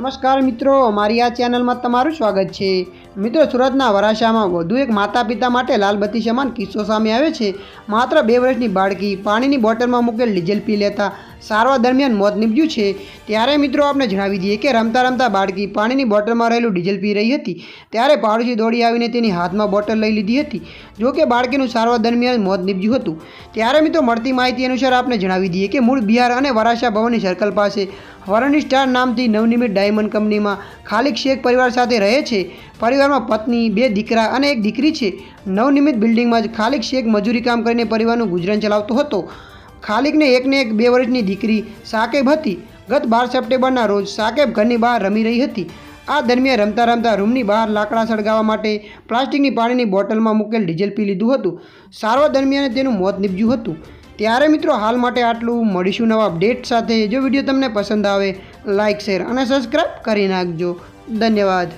નમસ્કાર મિત્રો મારી આ ચેનલમાં તમારું સ્વાગત છે. મિત્રો, સુરતના વરાછામાં વધુ એક માતા પિતા માટે લાલબત્તી સમાન કિસ્સો સામે આવે છે. માત્ર બે વર્ષની બાળકી પાણીની બોટલમાં મૂકેલ ડીઝલ પી લેતા સારવાર દરમિયાન મોત નીપજ્યું છે. ત્યારે મિત્રો આપણે જણાવી દઈએ કે રમતા રમતા બાળકી પાણીની બોટલમાં રહેલું ડીઝલ પી રહી હતી. ત્યારે પાડોશી દોડી આવીને તેની હાથમાં બોટલ લઈ લીધી હતી. જો કે બાળકીનું સારવાર દરમિયાન મોત નીપજ્યું હતું. ત્યારે મિત્રો મળતી માહિતી અનુસાર આપણે જણાવી દઈએ કે મૂળ બિહાર અને વરાછા ભવનની સર્કલ પાસે વરણી સ્ટાર નામથી નવનિર્મિત ડાયમંડ કંપનીમાં ખાલિક શેખ પરિવાર સાથે રહે છે. પરિવારમાં પત્ની, બે દીકરા અને એક દીકરી છે. નવનિર્મિત બિલ્ડિંગમાં જ ખાલિક શેખ મજૂરી કામ કરીને પરિવારનું ગુજરાન ચલાવતો હતો. ખાલિકને એકને એક બે વર્ષની દીકરી સાકેબ હતી. ગત બાર સપ્ટેમ્બરના રોજ સાકેબ ઘરની બહાર રમી રહી હતી. આ દરમિયાન રમતા રમતા રૂમની બહાર લાકડા સળગાવવા માટે પ્લાસ્ટિકની પાણીની બોટલમાં મૂકેલ ડીઝલ પી લીધું હતું. સારવાર દરમિયાન તેનું મોત નીપજ્યું હતું. ત્યારે મિત્રો હાલ માટે આટલું. મળીશું નવા અપડેટ સાથે. જો વીડિયો તમને પસંદ આવે લાઇક શેર અને સબસ્ક્રાઈબ કરી નાખજો. ધન્યવાદ.